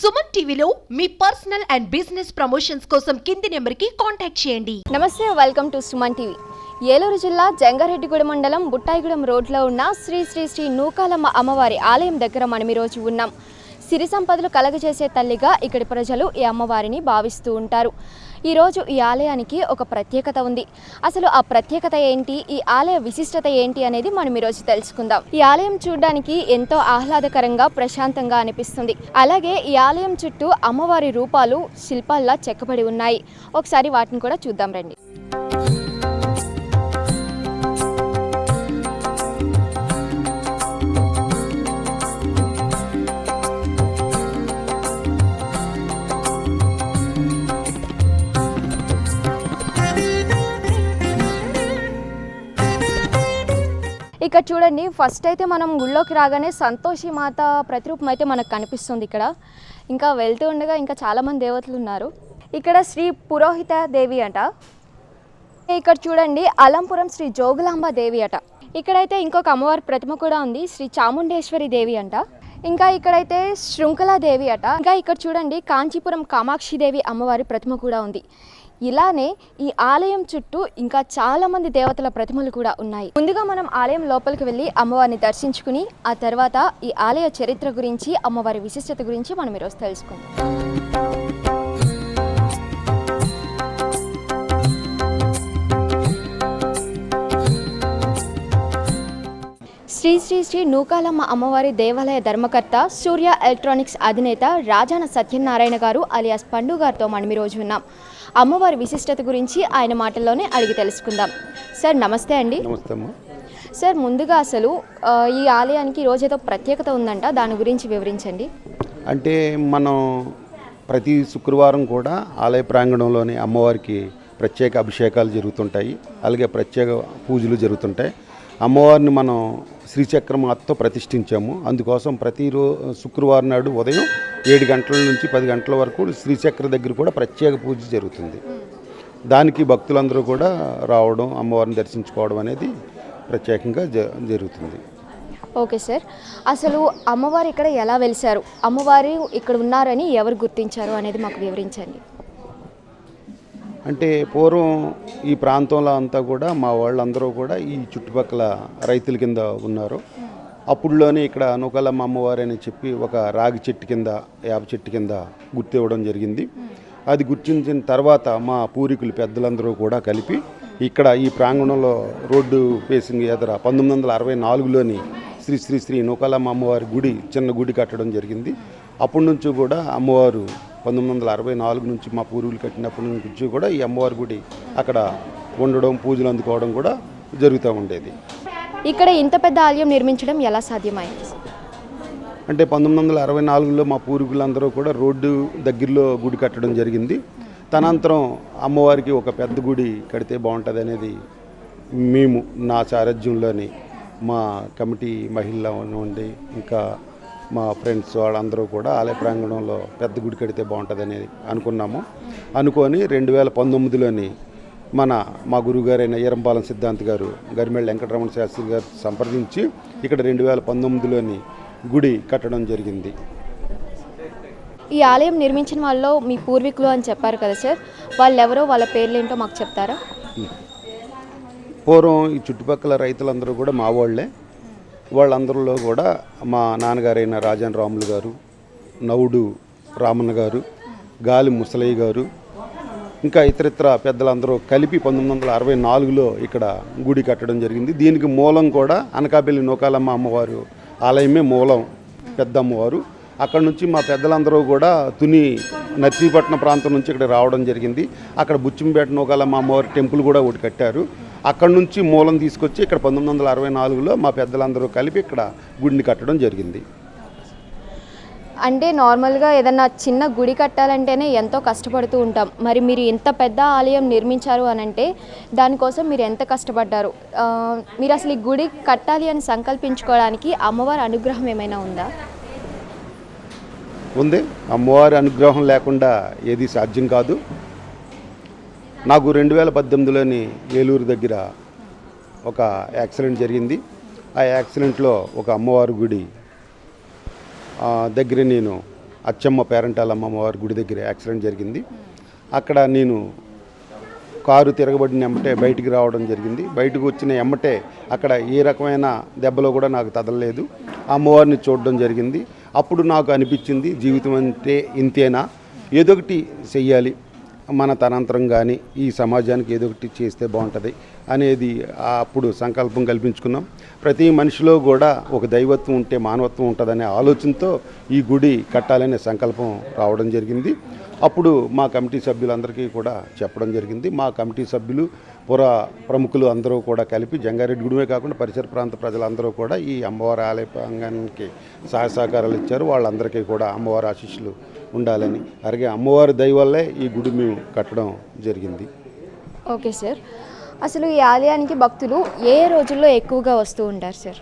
సుమన్ టీవీలో మీ personal and business promotions కోసం కింది నెంబర్కి కాంటాక్ట్ చేయండి. Namaste welcome to Suman TV. Eluru జిల్లా జంగారెడ్డిగూడెం మండలం బుట్టాయిగూడెం రోడ్లో ఉన్న శ్రీ శ్రీ శ్రీ నూకాలమ్మ అమ్మవారి ఆలయం దగ్గర మనం ఈరోజు ఉన్నాం. సిరి సంపదలు కలగజేసే తల్లిగా ఇక్కడి ప్రజలు ఈ అమ్మవారిని భావిస్తూ ఉంటారు. ఈరోజు ఈ ఆలయానికి ఒక ప్రత్యేకత ఉంది. అసలు ఆ ప్రత్యేకత ఏంటి? ఈ ఆలయ విశిష్టత ఏంటి అనేది మనం ఈరోజు తెలుసుకుందాం. ఈ ఆలయం చూడడానికి ఎంతో ఆహ్లాదకరంగా ప్రశాంతంగా అనిపిస్తుంది. అలాగే ఈ ఆలయం చుట్టూ అమ్మవారి రూపాలు శిల్పాల్లా చెక్కబడి ఉన్నాయి. ఒకసారి వాటిని కూడా చూద్దాం రండి. ఇక్కడ చూడండి ఫస్ట్ అయితే మనం గుళ్ళోకి రాగానే సంతోషి మాత ప్రతిరూపం అయితే మనకు కనిపిస్తుంది ఇక్కడ. ఇంకా వెళ్తూ ఉండగా ఇంకా చాలామంది దేవతలు ఉన్నారు. ఇక్కడ శ్రీ పురోహిత దేవి అట. ఇక్కడ చూడండి అలంపురం శ్రీ జోగులాంబ దేవి అట. ఇక్కడైతే ఇంకొక అమ్మవారి ప్రతిమ కూడా ఉంది శ్రీ చాముండేశ్వరి దేవి అంట. ఇంకా ఇక్కడైతే శృంఖలాదేవి అట. ఇంకా ఇక్కడ చూడండి కాంచీపురం కామాక్షి దేవి అమ్మవారి ప్రతిమ కూడా ఉంది. ఇలానే ఈ ఆలయం చుట్టూ ఇంకా చాలా మంది దేవతల ప్రతిమలు కూడా ఉన్నాయి. ముందుగా మనం ఆలయం లోపలికి వెళ్ళి అమ్మవారిని దర్శించుకుని ఆ తర్వాత ఈ ఆలయ చరిత్ర గురించి అమ్మవారి విశిష్టత గురించి మనం ఈరోజు తెలుసుకుందాం. శ్రీ శ్రీ శ్రీ నూకాలమ్మ అమ్మవారి దేవాలయ ధర్మకర్త సూర్య ఎలక్ట్రానిక్స్ అధినేత రాజాన సత్యనారాయణ గారు అలియాస్ పండు గారితో మనం ఈరోజు ఉన్నాం. అమ్మవారి విశిష్టత గురించి ఆయన మాటల్లోనే అడిగి తెలుసుకుందాం. సార్ నమస్తే అండి. సార్ ముందుగా అసలు ఈ ఆలయానికి ఈరోజు ఏదో ప్రత్యేకత ఉందంట దాని గురించి వివరించండి. అంటే మనం ప్రతి శుక్రవారం కూడా ఆలయ ప్రాంగణంలోని అమ్మవారికి ప్రత్యేక అభిషేకాలు జరుగుతుంటాయి అలాగే ప్రత్యేక పూజలు జరుగుతుంటాయి. అమ్మవారిని మనం శ్రీచక్రమాతతో ప్రతిష్ఠించాము. అందుకోసం ప్రతిరో శుక్రవారం నాడు ఉదయం ఏడు గంటల నుంచి పది గంటల వరకు శ్రీచక్ర దగ్గర కూడా ప్రత్యేక పూజ జరుగుతుంది. దానికి భక్తులందరూ కూడా రావడం అమ్మవారిని దర్శించుకోవడం అనేది ప్రత్యేకంగా జ జరుగుతుంది. Okay sir. అసలు అమ్మవారు ఇక్కడ ఎలా వెలిశారు? అమ్మవారు ఇక్కడ ఉన్నారని ఎవరు గుర్తించారు అనేది మాకు వివరించండి. అంటే పూర్వం ఈ ప్రాంతంలో అంతా కూడా మా వాళ్ళందరూ కూడా ఈ చుట్టుపక్కల రైతుల కింద ఉన్నారు. అప్పుడులోనే ఇక్కడ నూకలమ్మ అమ్మవారు అని చెప్పి ఒక రాగి చెట్టు కింద యాప చెట్టు కింద గుర్తు ఇవ్వడం జరిగింది. అది గుర్తించిన తర్వాత మా పూర్వీకులు పెద్దలందరూ కూడా కలిపి ఇక్కడ ఈ ప్రాంగణంలో రోడ్డు ఫేసింగ్ ఎదుర పంతొమ్మిది వందల అరవై నాలుగులోని శ్రీ శ్రీ శ్రీ నూకాలమ్మ అమ్మవారి గుడి చిన్న గుడి కట్టడం జరిగింది. అప్పటి నుంచి కూడా అమ్మవారు పంతొమ్మిది వందల అరవై నాలుగు నుంచి మా పూర్వీకులు కట్టినప్పటి నుంచి కూడా ఈ అమ్మవారి గుడి అక్కడ ఉండడం పూజలు అందుకోవడం కూడా జరుగుతూ ఉండేది. ఇక్కడ ఇంత పెద్ద ఆలయం నిర్మించడం ఎలా సాధ్యమైంది? అంటే పంతొమ్మిది వందల అరవై నాలుగులో మా పూర్వీకులందరూ కూడా రోడ్డు దగ్గరలో గుడి కట్టడం జరిగింది. తనంతరం అమ్మవారికి ఒక పెద్ద గుడి కడితే బాగుంటుంది అనేది మేము నా సారథ్యంలోని మా కమిటీ మహిళ ఉండి ఇంకా మా ఫ్రెండ్స్ వాళ్ళందరూ కూడా ఆలయ ప్రాంగణంలో పెద్ద గుడి కడితే బాగుంటుంది అనేది అనుకున్నాము. అనుకొని రెండు వేల పంతొమ్మిదిలోని మన మా గురువుగారైన ఈరంపాలెం సిద్ధాంత్ గారు గరిమెళ్ళ వెంకటరమణ శాస్త్రి గారు సంప్రదించి ఇక్కడ రెండు వేల పంతొమ్మిదిలోని గుడి కట్టడం జరిగింది. ఈ ఆలయం నిర్మించిన వాళ్ళలో మీ పూర్వీకులు అని చెప్పారు కదా సార్. వాళ్ళు ఎవరో వాళ్ళ పేర్లు ఏంటో మాకు చెప్తారా? పూర్వం ఈ చుట్టుపక్కల రైతులందరూ కూడా మా వాళ్ళే. వాళ్ళందరిలో కూడా మా నాన్నగారైన రాజన్ రాములు గారు నవుడు రామన్న గారు గాలి ముసలయ్య గారు ఇంకా ఇతరితర పెద్దలందరూ కలిపి పంతొమ్మిది వందల అరవై నాలుగులో ఇక్కడ గుడి కట్టడం జరిగింది. దీనికి మూలం కూడా అనకాపల్లి నూకాలమ్మ అమ్మవారు ఆలయమే మూలం పెద్ద అమ్మవారు. అక్కడ నుంచి మా పెద్దలందరూ కూడా తుని నర్సీపట్నం ప్రాంతం నుంచి ఇక్కడ రావడం జరిగింది. అక్కడ బుచ్చింపేట నూకాలమ్మ అమ్మవారి టెంపుల్ కూడా ఒకటి కట్టారు. అక్కడ నుంచి మూలం తీసుకొచ్చి ఇక్కడ పంతొమ్మిది వందల అరవై నాలుగులో మా పెద్దలందరూ కలిపి ఇక్కడ గుడిని కట్టడం జరిగింది. అంటే నార్మల్గా ఏదన్నా చిన్న గుడి కట్టాలంటేనే ఎంతో కష్టపడుతూ ఉంటాం. మరి మీరు ఇంత పెద్ద ఆలయం నిర్మించారు అని అంటే దానికోసం మీరు ఎంత కష్టపడ్డారు? మీరు అసలు ఈ గుడి కట్టాలి అని సంకల్పించుకోవడానికి అమ్మవారి అనుగ్రహం ఏమైనా ఉందా? ఉంది. అమ్మవారి అనుగ్రహం లేకుండా ఏది సాధ్యం కాదు. నాకు రెండు వేల పద్దెనిమిదిలోని ఏలూరు దగ్గర ఒక యాక్సిడెంట్ జరిగింది. ఆ యాక్సిడెంట్లో ఒక అమ్మవారి గుడి దగ్గర నేను అచ్చమ్మ పేరంటాల అమ్మవారి గుడి దగ్గర యాక్సిడెంట్ జరిగింది. అక్కడ నేను కారు తిరగబడిన ఎమ్మటే బయటికి రావడం జరిగింది. బయటకు వచ్చిన ఎమ్మటే అక్కడ ఏ రకమైన దెబ్బలో కూడా నాకు తదలలేదు అమ్మవారిని చూడడం జరిగింది. అప్పుడు నాకు అనిపించింది జీవితం అంటే ఇంతేనా? ఏదో ఒకటి చెయ్యాలి. మన తనంతరం కానీ ఈ సమాజానికి ఏదో ఒకటి చేస్తే బాగుంటుంది అనేది అప్పుడు సంకల్పం కల్పించుకున్నాం. ప్రతి మనిషిలో కూడా ఒక దైవత్వం ఉంటే మానవత్వం ఉంటుందనే ఆలోచనతో ఈ గుడి కట్టాలనే సంకల్పం రావడం జరిగింది. అప్పుడు మా కమిటీ సభ్యులందరికీ కూడా చెప్పడం జరిగింది. మా కమిటీ సభ్యులు పుర ప్రముఖులు అందరూ కూడా కలిపి జంగారెడ్డి గుడిమే కాకుండా పరిసర ప్రాంత ప్రజలందరూ కూడా ఈ అమ్మవారి ఆలయ ప్రాంగానికి సహాయ సహకారాలు ఇచ్చారు. వాళ్ళందరికీ కూడా అమ్మవారి ఆశీస్సులు ఉండాలని. అలాగే అమ్మవారి దయ వల్లే ఈ గుడి మేము కట్టడం జరిగింది. Okay sir. అసలు ఈ ఆలయానికి భక్తులు ఏ రోజుల్లో ఎక్కువగా వస్తూ ఉంటారు సార్?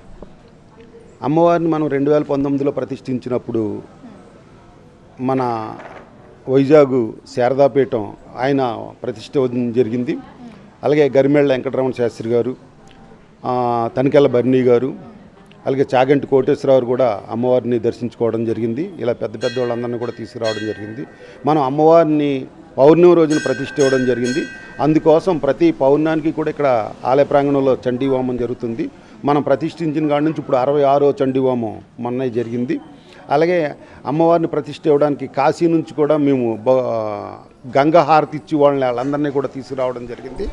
అమ్మవారిని మనం రెండు వేల పంతొమ్మిదిలో ప్రతిష్ఠించినప్పుడు మన వైజాగ్ శారదాపీఠం ఆయన ప్రతిష్ఠ జరిగింది. అలాగే గరిమెళ్ళ వెంకటరమణ శాస్త్రి గారు తనికెళ్ళ బర్నీ గారు అలాగే చాగంటి కోటేశ్వరరావు కూడా అమ్మవారిని దర్శించుకోవడం జరిగింది. ఇలా పెద్ద పెద్ద వాళ్ళందరినీ కూడా తీసుకురావడం జరిగింది. మనం అమ్మవారిని పౌర్ణమి రోజున ప్రతిష్ఠ ఇవ్వడం జరిగింది. అందుకోసం ప్రతి పౌర్ణానికి కూడా ఇక్కడ ఆలయ ప్రాంగణంలో చండీవామం జరుగుతుంది. మనం ప్రతిష్ఠించిన కాడి నుంచి ఇప్పుడు అరవై ఆరో చండీవామం మొన్న జరిగింది. అలాగే అమ్మవారిని ప్రతిష్ఠ ఇవ్వడానికి కాశీ నుంచి కూడా మేము గంగహారతి ఇచ్చి వాళ్ళని వాళ్ళందరినీ కూడా తీసుకురావడం జరిగింది.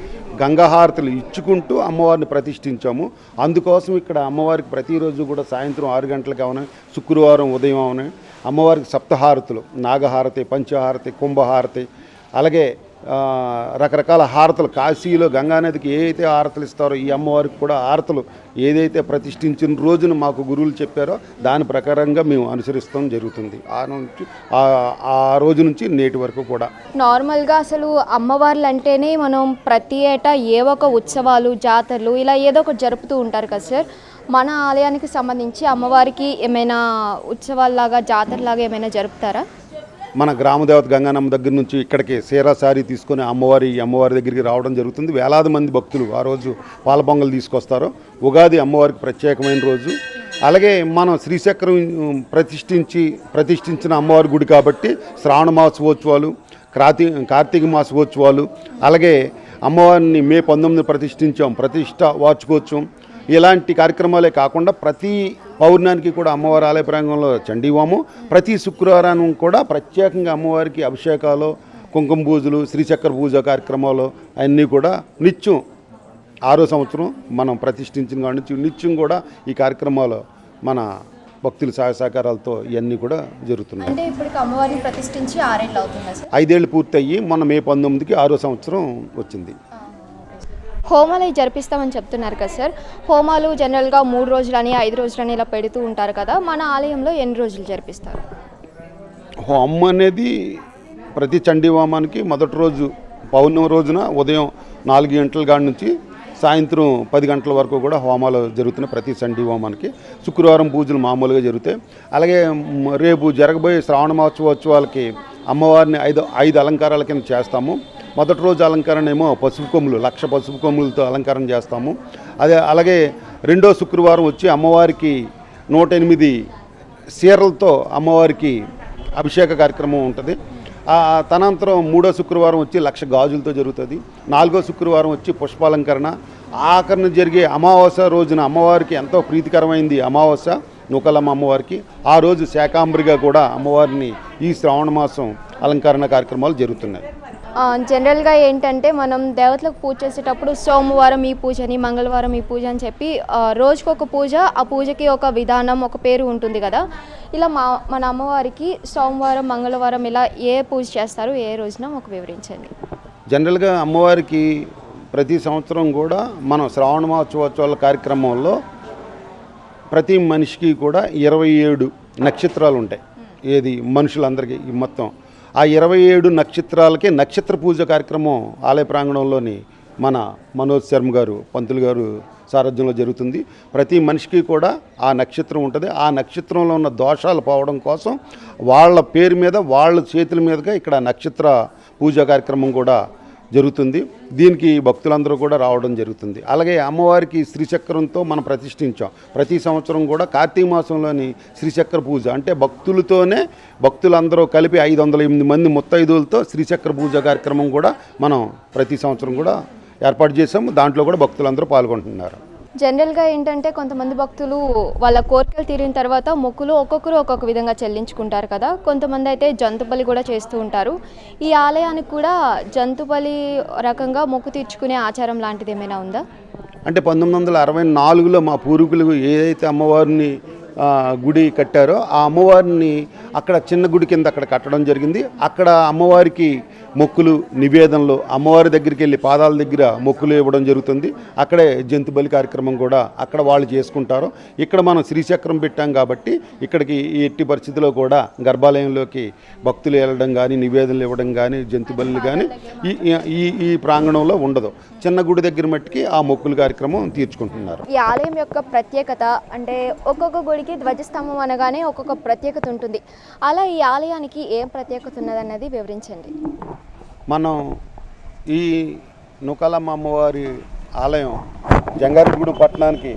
గంగహారతులు ఇచ్చుకుంటూ అమ్మవారిని ప్రతిష్ఠించాము. అందుకోసం ఇక్కడ అమ్మవారికి ప్రతిరోజు కూడా సాయంత్రం ఆరు గంటలకు అవునా శుక్రవారం ఉదయం అవునా అమ్మవారికి సప్తహారతులు నాగహారతి పంచహారతి కుంభహారతి అలాగే రకరకాల హారతలు కాశీలో గంగానదికి ఏదైతే హారతలు ఇస్తారో ఈ అమ్మవారికి కూడా హారతలు ఏదైతే ప్రతిష్ఠించిన రోజున మాకు గురువులు చెప్పారో దాని ప్రకారంగా మేము అనుసరిస్తాం జరుగుతుంది. ఆ నుంచి ఆ- ఆ రోజు నుంచి నేటి వరకు కూడా. నార్మల్గా అసలు అమ్మవార్లు అంటేనే మనం ప్రతి ఏటా ఏ ఒక ఉత్సవాలు జాతరలు ఇలా ఏదో ఒకటి జరుపుతూ ఉంటారు కదా సార్. మన ఆలయానికి సంబంధించి అమ్మవారికి ఏమైనా ఉత్సవాల్లాగా జాతరలాగా ఏమైనా జరుపుతారా? మన గ్రామదేవత గంగానమ్మ దగ్గర నుంచి ఇక్కడికి సీరా సారీ తీసుకొని అమ్మవారి అమ్మవారి దగ్గరికి రావడం జరుగుతుంది. వేలాది మంది భక్తులు ఆ రోజు పాల పొంగల్ తీసుకొస్తారు. ఉగాది అమ్మవారికి ప్రత్యేకమైన రోజు. అలాగే మనం శ్రీచక్రం ప్రతిష్ఠించి ప్రతిష్ఠించిన అమ్మవారి గుడి కాబట్టి శ్రావణ మాసోత్సవాలు కార్తీ కార్తీక మాసోత్సవాలు అలాగే అమ్మవారిని మే పంతొమ్మిది ప్రతిష్ఠించాం. ప్రతిష్ట వార్చుకోవచ్చం ఇలాంటి కార్యక్రమాలే కాకుండా ప్రతి పౌర్ణానికి కూడా అమ్మవారి ఆలయ ప్రాంగణంలో చండీవాము. ప్రతి శుక్రవారం కూడా ప్రత్యేకంగా అమ్మవారికి అభిషేకాలు కుంకుమ పూజలు శ్రీచక్ర పూజ కార్యక్రమాలు అన్నీ కూడా నిత్యం ఆరో సంవత్సరం మనం ప్రతిష్ఠించిన కాడి నుంచి నిత్యం కూడా ఈ కార్యక్రమాలు మన భక్తుల సహాయ సహకారాలతో ఇవన్నీ కూడా జరుగుతున్నాయి. ఐదేళ్ళు పూర్తయ్యి మొన్న మే పంతొమ్మిదికి ఆరో సంవత్సరం వచ్చింది. హోమాలు జరిపిస్తామని చెప్తున్నారు కదా సార్. హోమాలు జనరల్గా మూడు రోజులని ఐదు రోజులని ఇలా పెడుతూ ఉంటారు కదా. మన ఆలయంలో ఎన్ని రోజులు జరిపిస్తారు? హోమం అనేది ప్రతి చండీవామానికి మొదటి రోజు పౌర్ణమి రోజున ఉదయం నాలుగు గంటల కాడి నుంచి సాయంత్రం పది గంటల వరకు కూడా హోమాలు జరుగుతున్నాయి ప్రతి చండీ హోమానికి శుక్రవారం పూజలు మామూలుగా జరుగుతాయి. అలాగే రేపు జరగబోయే శ్రావణ మహోత్సవాలకి అమ్మవారిని ఐదు ఐదు అలంకారాల కింద చేస్తాము. మొదటి రోజు అలంకరణ ఏమో పసుపు కొమ్ములు లక్ష పసుపు కొమ్ములతో అలంకరణ చేస్తాము. అదే అలాగే రెండో శుక్రవారం వచ్చి అమ్మవారికి నూట ఎనిమిది సీరలతో అమ్మవారికి అభిషేక కార్యక్రమం ఉంటుంది. తనంతరం మూడో శుక్రవారం వచ్చి లక్ష గాజులతో జరుగుతుంది. నాలుగో శుక్రవారం వచ్చి పుష్పాలంకరణ. ఆఖరణ జరిగే అమావాస్య రోజున అమ్మవారికి ఎంతో ప్రీతికరమైంది అమావాస్య నూకలమ్మ అమ్మవారికి. ఆ రోజు శాకాంబరిగా కూడా అమ్మవారిని ఈ శ్రావణ మాసం అలంకరణ కార్యక్రమాలు జరుగుతున్నాయి. జనరల్గా ఏంటంటే మనం దేవతలకు పూజ చేసేటప్పుడు సోమవారం ఈ పూజని మంగళవారం ఈ పూజ అని చెప్పి ఆ, రోజుకొక పూజ ఆ పూజకి ఒక విధానం ఒక పేరు ఉంటుంది కదా. ఇలా మా మన అమ్మవారికి సోమవారం మంగళవారం ఇలా ఏ పూజ చేస్తారు ఏ రోజున ఒక వివరించండి. జనరల్గా అమ్మవారికి ప్రతి సంవత్సరం కూడా మనం శ్రావణ మహోత్సవాల కార్యక్రమంలో ప్రతి మనిషికి కూడా ఇరవై ఏడు నక్షత్రాలు ఉంటాయి. ఏది? మనుషులందరికీ మొత్తం. ఆ ఇరవై ఏడు నక్షత్రాలకే నక్షత్ర పూజ కార్యక్రమం ఆలయ ప్రాంగణంలోని మన మనోజ్ శర్మ గారు పంతులు గారు సారథ్యంలో జరుగుతుంది. ప్రతి మనిషికి కూడా ఆ నక్షత్రం ఉంటుంది. ఆ నక్షత్రంలో ఉన్న దోషాలు పోవడం కోసం వాళ్ళ పేరు మీద వాళ్ళ చేతుల మీదుగా ఇక్కడ నక్షత్ర పూజ కార్యక్రమం కూడా జరుగుతుంది. దీనికి భక్తులందరూ కూడా రావడం జరుగుతుంది. అలాగే అమ్మవారికి శ్రీచక్రంతో మనం ప్రతిష్ఠించాం. ప్రతి సంవత్సరం కూడా కార్తీక మాసంలోని శ్రీచక్ర పూజ. అంటే భక్తులతోనే భక్తులందరూ కలిపి ఐదు వందల ఎనిమిది మంది ముత్తైదులతో శ్రీచక్ర పూజ కార్యక్రమం కూడా మనం ప్రతి సంవత్సరం కూడా ఏర్పాటు చేసాము దాంట్లో కూడా భక్తులందరూ పాల్గొంటున్నారు. జనరల్గా ఏంటంటే కొంతమంది భక్తులు వాళ్ళ కోరికలు తీరిన తర్వాత మొక్కులు ఒక్కొక్కరు ఒక్కొక్క విధంగా చెల్లించుకుంటారు కదా. కొంతమంది అయితే జంతు బలి కూడా చేస్తూ ఉంటారు. ఈ ఆలయానికి కూడా జంతు బలి రకంగా మొక్కు తీర్చుకునే ఆచారం లాంటిది ఏమైనా ఉందా? అంటే పంతొమ్మిది వందల అరవై నాలుగులో మా పూర్వీకులు ఏదైతే అమ్మవారిని గుడి కట్టారో ఆ అమ్మవారిని అక్కడ చిన్న గుడి కింద అక్కడ కట్టడం జరిగింది. అక్కడ అమ్మవారికి మొక్కులు నివేదనలు అమ్మవారి దగ్గరికి వెళ్ళి పాదాల దగ్గర మొక్కులు ఇవ్వడం జరుగుతుంది. అక్కడే జంతు బలి కార్యక్రమం కూడా అక్కడ వాళ్ళు చేసుకుంటారు. ఇక్కడ మనం శ్రీచక్రం పెట్టాం కాబట్టి ఇక్కడికి ఎట్టి పరిస్థితిలో కూడా గర్భాలయంలోకి భక్తులు వెళ్ళడం కానీ నివేదనలు ఇవ్వడం కానీ జంతు బలి కానీ ఈ ఈ ఈ ప్రాంగణంలో ఉండదు. చిన్న గుడి దగ్గర మట్టికి ఆ మొక్కుల కార్యక్రమం తీర్చుకుంటున్నారు. ఈ ఆలయం యొక్క ప్రత్యేకత అంటే ఒక్కొక్క గుడికి ధ్వజస్తంభం అనగానే ఒక్కొక్క ప్రత్యేకత ఉంటుంది. అలా ఈ ఆలయానికి ఏం ప్రత్యేకత ఉన్నదన్నది వివరించండి. మనం ఈ నూకాలమ్మ అమ్మవారి ఆలయం జంగారెడ్డిగూడు పట్టణానికి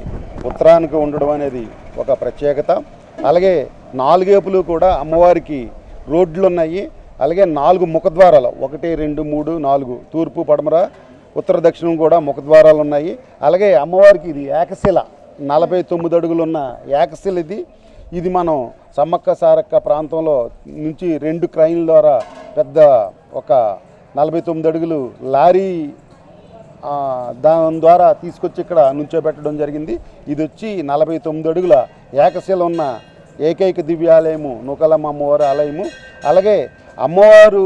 ఉత్తరానికి ఉండడం అనేది ఒక ప్రత్యేకత. అలాగే నాలుగేపులు కూడా అమ్మవారికి రోడ్లు ఉన్నాయి అలాగే నాలుగు ముఖద్వారాలు ఒకటి రెండు మూడు నాలుగు తూర్పు పడమర ఉత్తర దక్షిణం కూడా ముఖద్వారాలు ఉన్నాయి అలాగే అమ్మవారికి ఇది ఏకశిల నలభై తొమ్మిది అడుగులున్న ఏకశిల ఇది. ఇది మనం సమ్మక్క సారక్క ప్రాంతంలో నుంచి రెండు క్రైన్ల ద్వారా పెద్ద ఒక నలభై తొమ్మిది అడుగులు లారీ దాని ద్వారా తీసుకొచ్చి ఇక్కడ నుంచోబెట్టడం జరిగింది. ఇది వచ్చి నలభై తొమ్మిది అడుగుల ఏకశిల ఉన్న ఏకైక దివ్యాలయము నూకలమ్మ అమ్మవారి ఆలయము. అలాగే అమ్మవారు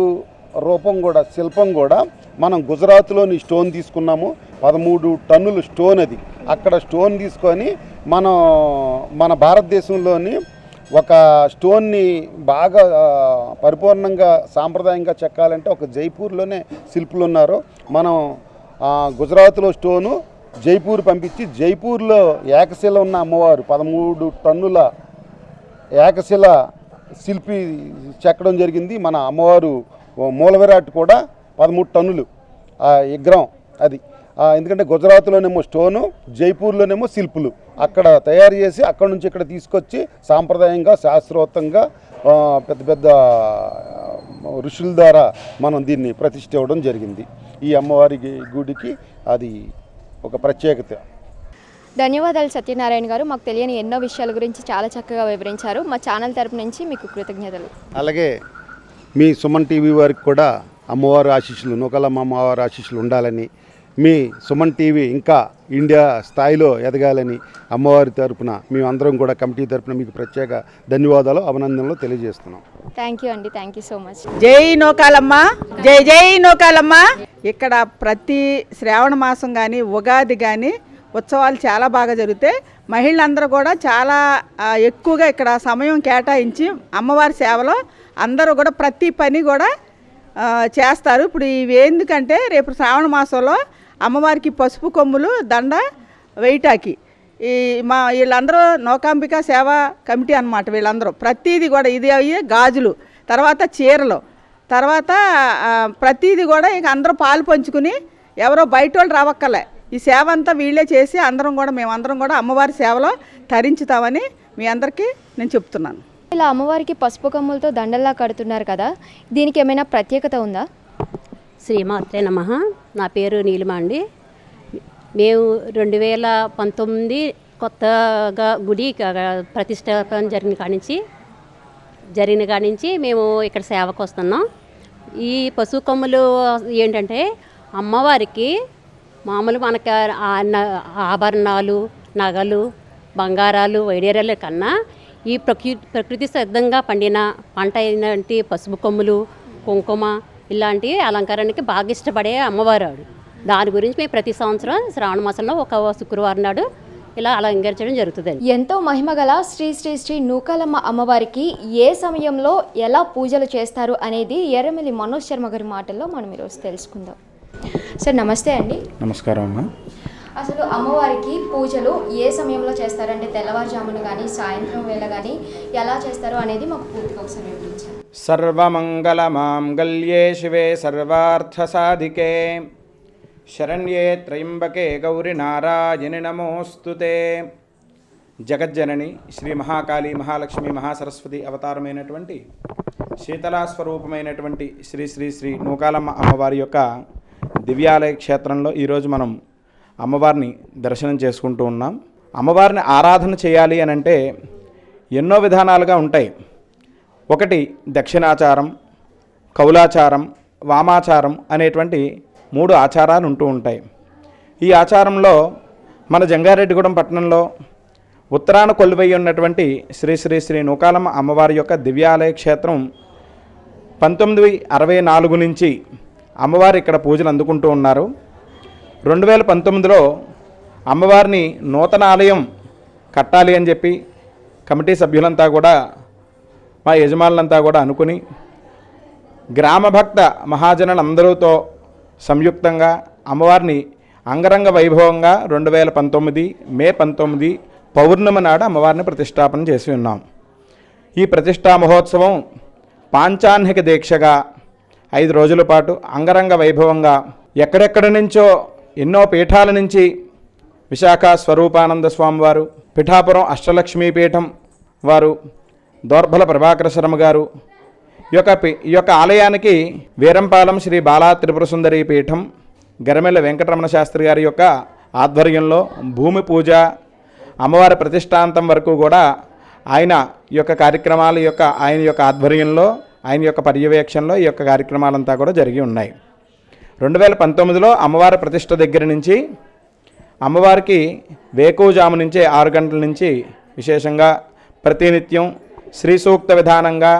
రూపం కూడా శిల్పం కూడా మనం గుజరాత్లోని స్టోన్ తీసుకున్నాము. పదమూడు టన్నులు స్టోన్ అది. అక్కడ స్టోన్ తీసుకొని మనం మన భారతదేశంలోని ఒక స్టోన్ని బాగా పరిపూర్ణంగా సాంప్రదాయంగా చెక్కాలంటే ఒక జైపూర్లోనే శిల్పులు ఉన్నారు. మనం గుజరాత్లో స్టోను జైపూర్ పంపించి జైపూర్లో ఏకశిల ఉన్న అమ్మవారు పదమూడు టన్నుల ఏకశిల శిల్పి చెక్కడం జరిగింది. మన అమ్మవారు మూల విరాట్ కూడా పదమూడు టన్నులు ఆ విగ్రహం అది. ఎందుకంటే గుజరాత్లోనేమో స్టోను జైపూర్లోనేమో శిల్పులు. అక్కడ తయారు చేసి అక్కడ నుంచి ఇక్కడ తీసుకొచ్చి సాంప్రదాయంగా శాస్త్రోక్తంగా ఆ, పెద్ద పెద్ద ఋషుల ద్వారా మనం దీన్ని ప్రతిష్ఠ ఇవ్వడం జరిగింది. ఈ అమ్మవారి గుడికి అది ఒక ప్రత్యేకత. ధన్యవాదాలు సత్యనారాయణ గారు. మాకు తెలియని ఎన్నో విషయాల గురించి చాలా చక్కగా వివరించారు. మా ఛానల్ తరపు నుంచి మీకు కృతజ్ఞతలు. అలాగే మీ సుమన్ టీవీ వారికి కూడా అమ్మవారి ఆశీస్సులు నూకలమ్మ అమ్మవారి ఆశీస్సులు ఉండాలని మీ సుమన్ టీవీ ఇంకా ఇండియా స్థాయిలో ఎదగాలని అమ్మవారి తరపున మేమందరం కూడా కమిటీ తరపున మీకు ప్రత్యేక ధన్యవాదాలు అభినందనలు తెలియజేస్తున్నాం. థ్యాంక్ యూ అండి థ్యాంక్ యూ సో మచ్ జై నూకాలమ్మ జై జై నూకాలమ్మ. ఇక్కడ ప్రతి శ్రావణ మాసం కానీ ఉగాది కానీ ఉత్సవాలు చాలా బాగా జరుగుతాయి. మహిళలందరూ కూడా చాలా ఎక్కువగా ఇక్కడ సమయం కేటాయించి అమ్మవారి సేవలో అందరూ కూడా ప్రతి పని కూడా చేస్తారు. ఇప్పుడు ఇవి ఎందుకంటే రేపు శ్రావణ మాసంలో అమ్మవారికి పసుపు కొమ్ములు దండ వేయటాకి. ఈ మా వీళ్ళందరూ నౌకాంబిక సేవా కమిటీ అన్నమాట వీళ్ళందరూ. ప్రతిదీ కూడా ఇది అయ్యే గాజులు తర్వాత చీరలు తర్వాత ప్రతిదీ కూడా ఇక అందరూ పాలు పంచుకుని ఎవరో బయట వాళ్ళు రావక్కలే ఈ సేవ అంతా వీళ్ళే చేసి అందరం కూడా మేమందరం కూడా అమ్మవారి సేవలో తరించుతామని మీ అందరికీ నేను చెప్తున్నాను. ఇలా అమ్మవారికి పసుపు కమ్ములతో దండల్లా కడుతున్నారు కదా దీనికి ఏమైనా ప్రత్యేకత ఉందా? శ్రీమాత్రే నమ. నా పేరు నీలిమ అండి మేము రెండు వేల పంతొమ్మిది కొత్తగా గుడి ప్రతిష్టాపన జరిగిన కానించి నుంచి జరిగిన కానించి నుంచి మేము ఇక్కడ సేవకు వస్తున్నాం ఈ పశు కొమ్ములు ఏంటంటే అమ్మవారికి మామూలు మనకి ఆభరణాలు నగలు బంగారాలు వైడేరాల కన్నా ఈ ప్రకృ ప్రకృతి సిద్ధంగా పండిన పంట అయినటువంటి పసుపు కొమ్ములు కుంకుమ ఇలాంటి అలంకరణకి బాగా ఇష్టపడే అమ్మవారు ఆవిడ. దాని గురించి మేము ప్రతి సంవత్సరం శ్రావణ మాసంలో ఒక శుక్రవారం నాడు ఇలా అలంకరించడం జరుగుతుందండి. ఎంతో మహిమగల శ్రీ శ్రీ శ్రీ నూకాలమ్మ అమ్మవారికి ఏ సమయంలో ఎలా పూజలు చేస్తారు అనేది ఎర్రమిల్లి మనోజ్ శర్మ గారి మాటల్లో మనం ఈరోజు తెలుసుకుందాం. సార్ నమస్తే అండి. నమస్కారం అమ్మా. అసలు అమ్మవారికి పూజలు ఏ సమయంలో చేస్తారంటే తెల్లవారుజామున కానీ సాయంత్రం వేళ కానీ ఎలా చేస్తారు అనేది మాకు పూర్తిగా ఒకసారి సర్వమంగళ మాంగళ్యే శివే సర్వార్థ సాధికే శరణ్యే త్రయంబకే గౌరి నారాయణి నమోస్తుతే జగజ్జనని శ్రీ మహాకాళి మహాలక్ష్మి మహాసరస్వతి అవతారమైనటువంటి శీతలా స్వరూపమైనటువంటి శ్రీ శ్రీ శ్రీ నూకాలమ్మ అమ్మవారి యొక్క దివ్యాలయ క్షేత్రంలో ఈరోజు మనం అమ్మవారిని దర్శనం చేసుకుంటూ ఉన్నాం. అమ్మవారిని ఆరాధన చేయాలి అని అంటే ఎన్నో విధానాలుగా ఉంటాయి. ఒకటి దక్షిణాచారం కౌలాచారం వామాచారం అనేటువంటి మూడు ఆచారాలు ఉంటూ ఉంటాయి. ఈ ఆచారంలో మన జంగారెడ్డిగూడెం పట్టణంలో ఉత్తరాన కొలువై ఉన్నటువంటి శ్రీ శ్రీ శ్రీ నూకాలమ్మ అమ్మవారి యొక్క దివ్యాలయ క్షేత్రం పంతొమ్మిది అరవై నాలుగు నుంచి అమ్మవారు ఇక్కడ పూజలు అందుకుంటూ ఉన్నారు. రెండు వేల పంతొమ్మిదిలో అమ్మవారిని నూతన ఆలయం కట్టాలి అని చెప్పి కమిటీ సభ్యులంతా కూడా మా యజమానులంతా కూడా అనుకుని గ్రామభక్త మహాజనులందరితో సంయుక్తంగా అమ్మవారిని అంగరంగ వైభవంగా రెండు వేల పంతొమ్మిది మే పంతొమ్మిది పౌర్ణమి నాడు అమ్మవారిని ప్రతిష్టాపన చేసి ఉన్నాం. ఈ ప్రతిష్టా మహోత్సవం పాంచాన్హిక దీక్షగా ఐదు రోజుల పాటు అంగరంగ వైభవంగా ఎక్కడెక్కడి నుంచో ఎన్నో పీఠాల నుంచి విశాఖ స్వరూపానంద స్వామివారు పిఠాపురం అష్టలక్ష్మీ పీఠం వారు దోర్బల ప్రభాకర శర్మ గారు ఈ యొక్క పీ- ఈ యొక్క ఆలయానికి వీరంపాలెం శ్రీ బాలా త్రిపుర సుందరి పీఠం గరమెల్ల వెంకటరమణ శాస్త్రి గారి యొక్క ఆధ్వర్యంలో భూమి పూజ అమ్మవారి ప్రతిష్టాంతం వరకు కూడా ఆయన యొక్క కార్యక్రమాల యొక్క ఆయన యొక్క ఆధ్వర్యంలో ఆయన యొక్క పర్యవేక్షణలో ఈ యొక్క కార్యక్రమాలంతా కూడా జరిగి ఉన్నాయి. రెండు వేల పంతొమ్మిదిలో అమ్మవారి ప్రతిష్ట దగ్గర నుంచి అమ్మవారికి వేకువజాము నుంచే ఆరు గంటల నుంచి విశేషంగా ప్రతినిత్యం శ్రీ సూక్త విధానంగా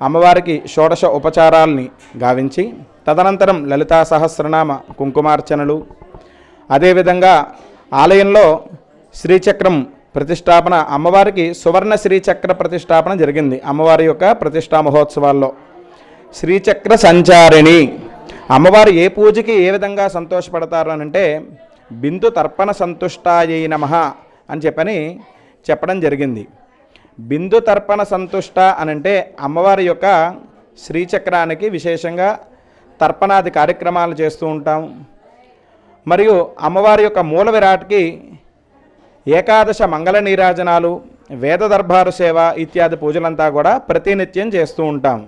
అమ్మవారికి షోడశ ఉపచారాల్ని గావించి తదనంతరం లలితా సహస్రనామ కుంకుమార్చనలు అదేవిధంగా ఆలయంలో శ్రీచక్రం ప్రతిష్టాపన అమ్మవారికి సువర్ణ శ్రీచక్ర ప్రతిష్టాపన జరిగింది అమ్మవారి యొక్క ప్రతిష్టా మహోత్సవాల్లో. శ్రీచక్ర సంచారిణి అమ్మవారు ఏ పూజకి ఏ విధంగా సంతోషపడతారు అని అంటే బిందు తర్పణ సంతుష్టాయై నమ అని చెప్పని చెప్పడం జరిగింది. బిందు తర్పణ సంతుష్ట అని అంటే అమ్మవారి యొక్క శ్రీచక్రానికి విశేషంగా తర్పణాది కార్యక్రమాలు చేస్తూ ఉంటాం. మరియు అమ్మవారి యొక్క మూల విరాట్కి ఏకాదశ మంగళ నీరాజనాలు వేద దర్బారు సేవ ఇత్యాది పూజలంతా కూడా ప్రతినిత్యం చేస్తూ ఉంటాం.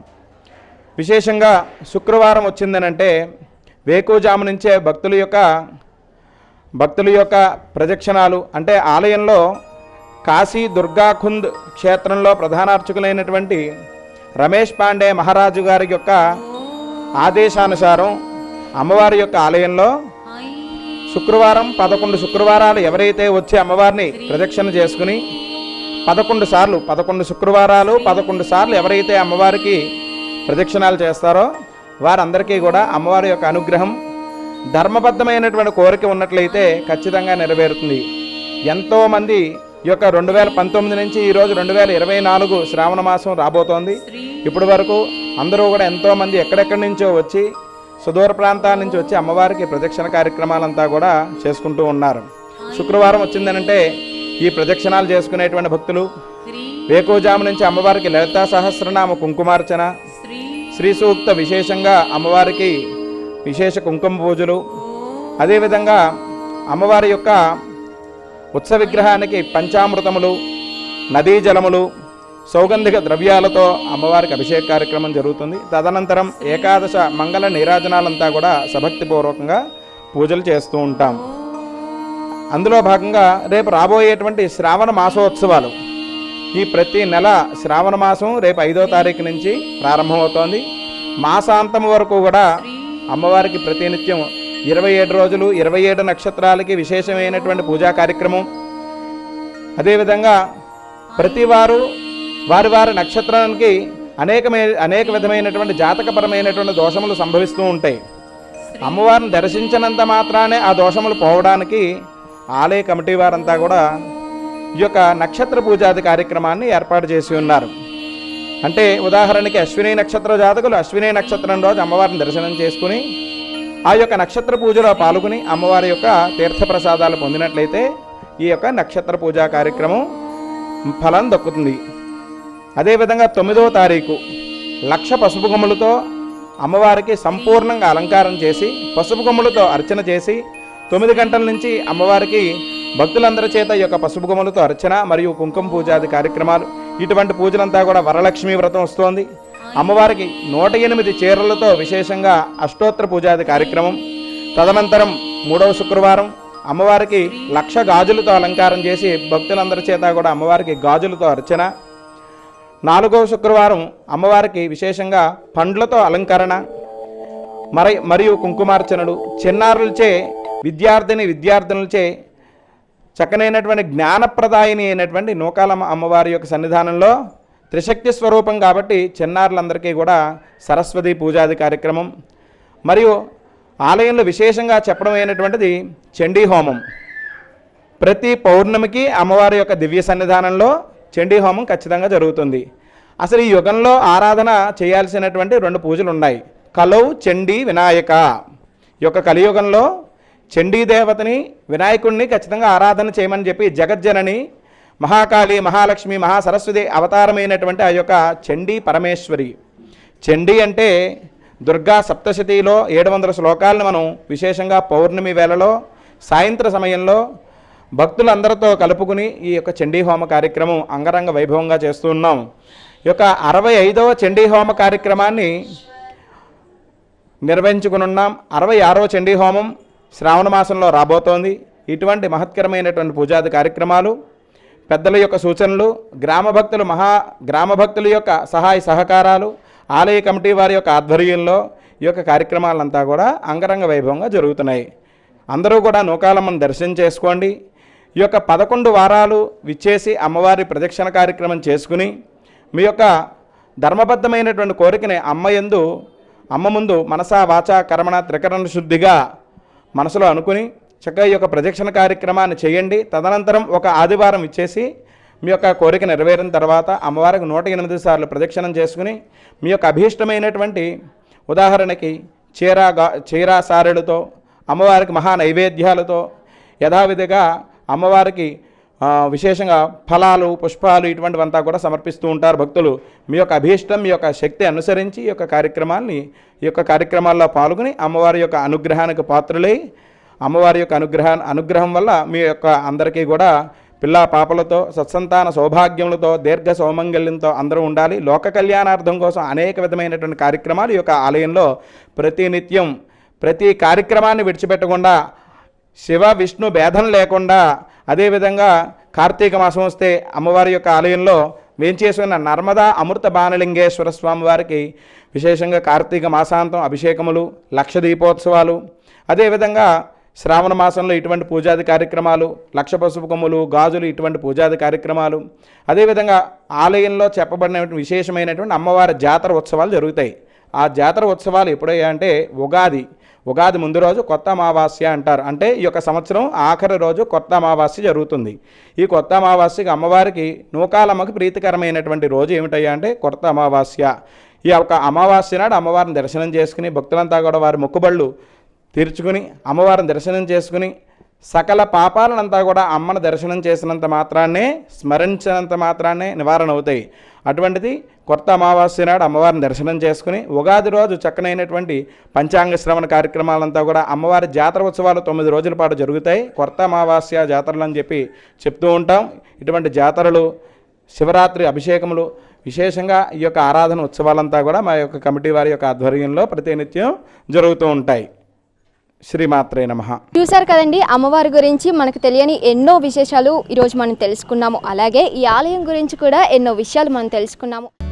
విశేషంగా శుక్రవారం వచ్చిందనంటే వేకుజాము నుంచే భక్తుల యొక్క భక్తుల యొక్క ప్రదక్షిణాలు అంటే ఆలయంలో కాశీ దుర్గాకుంద్ క్షేత్రంలో ప్రధానార్చకులైనటువంటి రమేష్ పాండే మహారాజు గారి యొక్క ఆదేశానుసారం అమ్మవారి యొక్క ఆలయంలో శుక్రవారం పదకొండు శుక్రవారాలు ఎవరైతే వచ్చి అమ్మవారిని ప్రదక్షిణ చేసుకుని పదకొండు సార్లు పదకొండు శుక్రవారాలు పదకొండు సార్లు ఎవరైతే అమ్మవారికి ప్రదక్షిణాలు చేస్తారో వారందరికీ కూడా అమ్మవారి యొక్క అనుగ్రహం ధర్మబద్ధమైనటువంటి కోరిక ఉన్నట్లయితే ఖచ్చితంగా నెరవేరుతుంది. ఎంతోమంది ఈ యొక్క రెండు వేల పంతొమ్మిది నుంచి ఈరోజు రెండు వేల ఇరవై నాలుగు శ్రావణ మాసం రాబోతోంది. ఇప్పటి వరకు అందరూ కూడా ఎంతోమంది ఎక్కడెక్కడి నుంచో వచ్చి సుదూర ప్రాంతాల నుంచి వచ్చి అమ్మవారికి ప్రదక్షిణ కార్యక్రమాలంతా కూడా చేసుకుంటూ ఉన్నారు. శుక్రవారం వచ్చిందనంటే ఈ ప్రదక్షిణాలు చేసుకునేటువంటి భక్తులు. వేకోజాము నుంచి అమ్మవారికి లలితా సహస్రనామ కుంకుమార్చన శ్రీ సూక్త విశేషంగా అమ్మవారికి విశేష కుంకుమ పూజలు. అదేవిధంగా అమ్మవారి యొక్క ఉత్సవ విగ్రహానికి పంచామృతములు నదీ జలములు సౌగంధిక ద్రవ్యాలతో అమ్మవారికి అభిషేక కార్యక్రమం జరుగుతుంది. తదనంతరం ఏకాదశ మంగళ నీరాజనాలంతా కూడా సభక్తిపూర్వకంగా పూజలు చేస్తూ ఉంటాం. అందులో భాగంగా రేపు రాబోయేటువంటి శ్రావణ మాసోత్సవాలు. ఈ ప్రతి నెల శ్రావణ మాసం రేపు ఐదో తారీఖు నుంచి ప్రారంభమవుతోంది. మాసాంతం వరకు కూడా అమ్మవారికి ప్రతినిత్యం ఇరవై ఏడు రోజులు ఇరవై ఏడు నక్షత్రాలకి విశేషమైనటువంటి పూజా కార్యక్రమం. అదేవిధంగా ప్రతి వారు వారి వారి నక్షత్రానికి అనేకమైన అనేక విధమైనటువంటి జాతకపరమైనటువంటి దోషములు సంభవిస్తూ ఉంటాయి. అమ్మవారిని దర్శించినంత మాత్రానే ఆ దోషములు పోవడానికి ఆలయ కమిటీ వారంతా కూడా ఈ యొక్క నక్షత్ర పూజాది కార్యక్రమాన్ని ఏర్పాటు చేసి ఉన్నారు. అంటే ఉదాహరణకి అశ్విని నక్షత్ర జాతకులు అశ్విని నక్షత్రం రోజు అమ్మవారిని దర్శనం చేసుకుని ఆ యొక్క నక్షత్ర పూజలో పాల్గొని అమ్మవారి యొక్క తీర్థప్రసాదాలు పొందినట్లయితే ఈ యొక్క నక్షత్ర పూజా కార్యక్రమం ఫలం దక్కుతుంది. అదేవిధంగా తొమ్మిదవ తారీఖు లక్ష పసుపు గొమ్ములతో అమ్మవారికి సంపూర్ణంగా అలంకారం చేసి పసుపు గొమ్ములతో అర్చన చేసి తొమ్మిది గంటల నుంచి అమ్మవారికి భక్తులందరి చేత ఈ యొక్క పసుపు కొమ్ములతో అర్చన మరియు కుంకుమ పూజాది కార్యక్రమాలు. ఇటువంటి పూజలంతా కూడా వరలక్ష్మి వ్రతం వస్తోంది. అమ్మవారికి నూట ఎనిమిది చీరలతో విశేషంగా అష్టోత్తర పూజాది కార్యక్రమం. తదనంతరం మూడవ శుక్రవారం అమ్మవారికి లక్ష గాజులతో అలంకారం చేసి భక్తులందరి చేత కూడా అమ్మవారికి గాజులతో అర్చన. నాలుగవ శుక్రవారం అమ్మవారికి విశేషంగా పండ్లతో అలంకరణ. మరి మరియు కుంకుమార్చనలు. చిన్నారులచే విద్యార్థిని విద్యార్థినులచే చక్కనైనటువంటి జ్ఞానప్రదాయిని అయినటువంటి నూకాలమ్మ అమ్మవారి యొక్క సన్నిధానంలో త్రిశక్తి స్వరూపం కాబట్టి చిన్నారులందరికీ కూడా సరస్వతి పూజాది కార్యక్రమం. మరియు ఆలయంలో విశేషంగా చెప్పడం అయినటువంటిది చండీ హోమం. ప్రతి పౌర్ణమికి అమ్మవారి యొక్క దివ్య సన్నిధానంలో చండీ హోమం ఖచ్చితంగా జరుగుతుంది. అసలు ఈ యుగంలో ఆరాధన చేయాల్సినటువంటి రెండు పూజలు ఉన్నాయి కలౌ చండీ వినాయక. ఈ యొక్క కలియుగంలో చండీ దేవతని వినాయకుడిని ఖచ్చితంగా ఆరాధన చేయమని చెప్పి జగజ్జనని మహాకాళి మహాలక్ష్మి మహాసరస్వతి అవతారమైనటువంటి ఆ యొక్క చండీ పరమేశ్వరి. చండీ అంటే దుర్గా సప్తశతిలో ఏడు వందల శ్లోకాలను మనం విశేషంగా పౌర్ణమి వేళలో సాయంత్ర సమయంలో భక్తులందరితో కలుపుకుని ఈ యొక్క చండీ హోమ కార్యక్రమం అంగరంగ వైభవంగా చేస్తూ ఉన్నాం. ఈ యొక్క అరవై ఐదవ చండీ హోమ కార్యక్రమాన్ని నిర్వహించుకునున్నాం. అరవై ఆరవ చండీ హోమం శ్రావణ మాసంలో రాబోతోంది. ఇటువంటి మహత్కరమైనటువంటి పూజాది కార్యక్రమాలు పెద్దల యొక్క సూచనలు గ్రామ భక్తులు మహా గ్రామ భక్తుల యొక్క సహాయ సహకారాలు ఆలయ కమిటీ వారి యొక్క ఆధ్వర్యంలో ఈ యొక్క కార్యక్రమాలంతా కూడా అంగరంగ వైభవంగా జరుగుతున్నాయి. అందరూ కూడా నూకాలమ్మను దర్శనం చేసుకోండి. ఈ యొక్క పదకొండు వారాలు విచ్చేసి అమ్మవారి ప్రదక్షిణ కార్యక్రమం చేసుకుని మీ యొక్క ధర్మబద్ధమైనటువంటి కోరికని అమ్మ యందు అమ్మ ముందు మనసా వాచా కర్మణ త్రికరణ శుద్ధిగా మనసులో అనుకుని చక్కగా ఈ యొక్క ప్రదక్షిణ కార్యక్రమాన్ని చేయండి. తదనంతరం ఒక ఆదివారం ఇచ్చేసి మీ యొక్క కోరిక నెరవేరిన తర్వాత అమ్మవారికి నూట ఎనిమిది సార్లు ప్రదక్షిణం చేసుకుని మీ యొక్క అభీష్టమైనటువంటి ఉదాహరణకి చీర గా చీర సారెలతో అమ్మవారికి మహా నైవేద్యాలతో యథావిధిగా అమ్మవారికి విశేషంగా ఫలాలు పుష్పాలు ఇటువంటివంతా కూడా సమర్పిస్తూ ఉంటారు భక్తులు. మీ యొక్క అభీష్టం మీ యొక్క శక్తి అనుసరించి ఈ యొక్క కార్యక్రమాల్ని ఈ యొక్క కార్యక్రమాల్లో పాల్గొని అమ్మవారి యొక్క అనుగ్రహానికి పాత్రలై అమ్మవారి యొక్క అనుగ్రహ అనుగ్రహం వల్ల మీ యొక్క అందరికీ కూడా పిల్లా పాపలతో సత్సంతాన సౌభాగ్యములతో దీర్ఘ సౌమంగళ్యంతో అందరూ ఉండాలి. లోక కళ్యాణార్థం కోసం అనేక విధమైనటువంటి కార్యక్రమాలు ఈ యొక్క ఆలయంలో ప్రతినిత్యం ప్రతి కార్యక్రమాన్ని విడిచిపెట్టకుండా శివ విష్ణు భేదం లేకుండా అదేవిధంగా కార్తీక మాసం వస్తే అమ్మవారి యొక్క ఆలయంలో వేంచేసి చేసుకున్న నర్మదా అమృత బాణలింగేశ్వర స్వామి వారికి విశేషంగా కార్తీక మాసాంతం అభిషేకములు లక్ష దీపోత్సవాలు అదేవిధంగా శ్రావణ మాసంలో ఇటువంటి పూజాది కార్యక్రమాలు లక్ష పసుపు కొమ్ములు గాజులు ఇటువంటి పూజాది కార్యక్రమాలు అదేవిధంగా ఆలయంలో చెప్పబడినటువంటి విశేషమైనటువంటి అమ్మవారి జాతర ఉత్సవాలు జరుగుతాయి. ఆ జాతర ఉత్సవాలు ఎప్పుడయ్యా అంటే ఉగాది. ఉగాది ముందు రోజు కొత్త అమావాస్య అంటారు. అంటే ఈ యొక్క సంవత్సరం ఆఖరి రోజు కొత్త అమావాస్య జరుగుతుంది. ఈ కొత్త అమావాస్యకి అమ్మవారికి నూకాలమ్మకి ప్రీతికరమైనటువంటి రోజు ఏమిటయ్యా అంటే కొత్త అమావాస్య. ఈ యొక్క అమావాస్య నాడు అమ్మవారిని దర్శనం చేసుకుని భక్తులంతా కూడా వారి మొక్కుబళ్ళు తీర్చుకుని అమ్మవారిని దర్శనం చేసుకుని సకల పాపాలనంతా కూడా అమ్మను దర్శనం చేసినంత మాత్రాన్నే స్మరించినంత మాత్రాన్నే నివారణ అవుతాయి అటువంటిది కొత్త అమావాస్య నాడు అమ్మవారిని దర్శనం చేసుకుని ఉగాది రోజు చక్కనైనటువంటి పంచాంగ శ్రవణ కార్యక్రమాలంతా కూడా అమ్మవారి జాతర ఉత్సవాలు తొమ్మిది రోజుల పాటు జరుగుతాయి. కొత్త అమావాస్య జాతరలు అని చెప్పి చెప్తూ ఉంటాం. ఇటువంటి జాతరలు శివరాత్రి అభిషేకములు విశేషంగా ఈ యొక్క ఆరాధన ఉత్సవాలంతా కూడా మా యొక్క కమిటీ వారి యొక్క ఆధ్వర్యంలో ప్రతినిత్యం జరుగుతూ ఉంటాయి. శ్రీమాత్రే నమ. చూశారు కదండి అమ్మవారి గురించి మనకు తెలియని ఎన్నో విశేషాలు ఈరోజు మనం తెలుసుకున్నాము. అలాగే ఈ ఆలయం గురించి కూడా ఎన్నో విషయాలు మనం తెలుసుకున్నాము.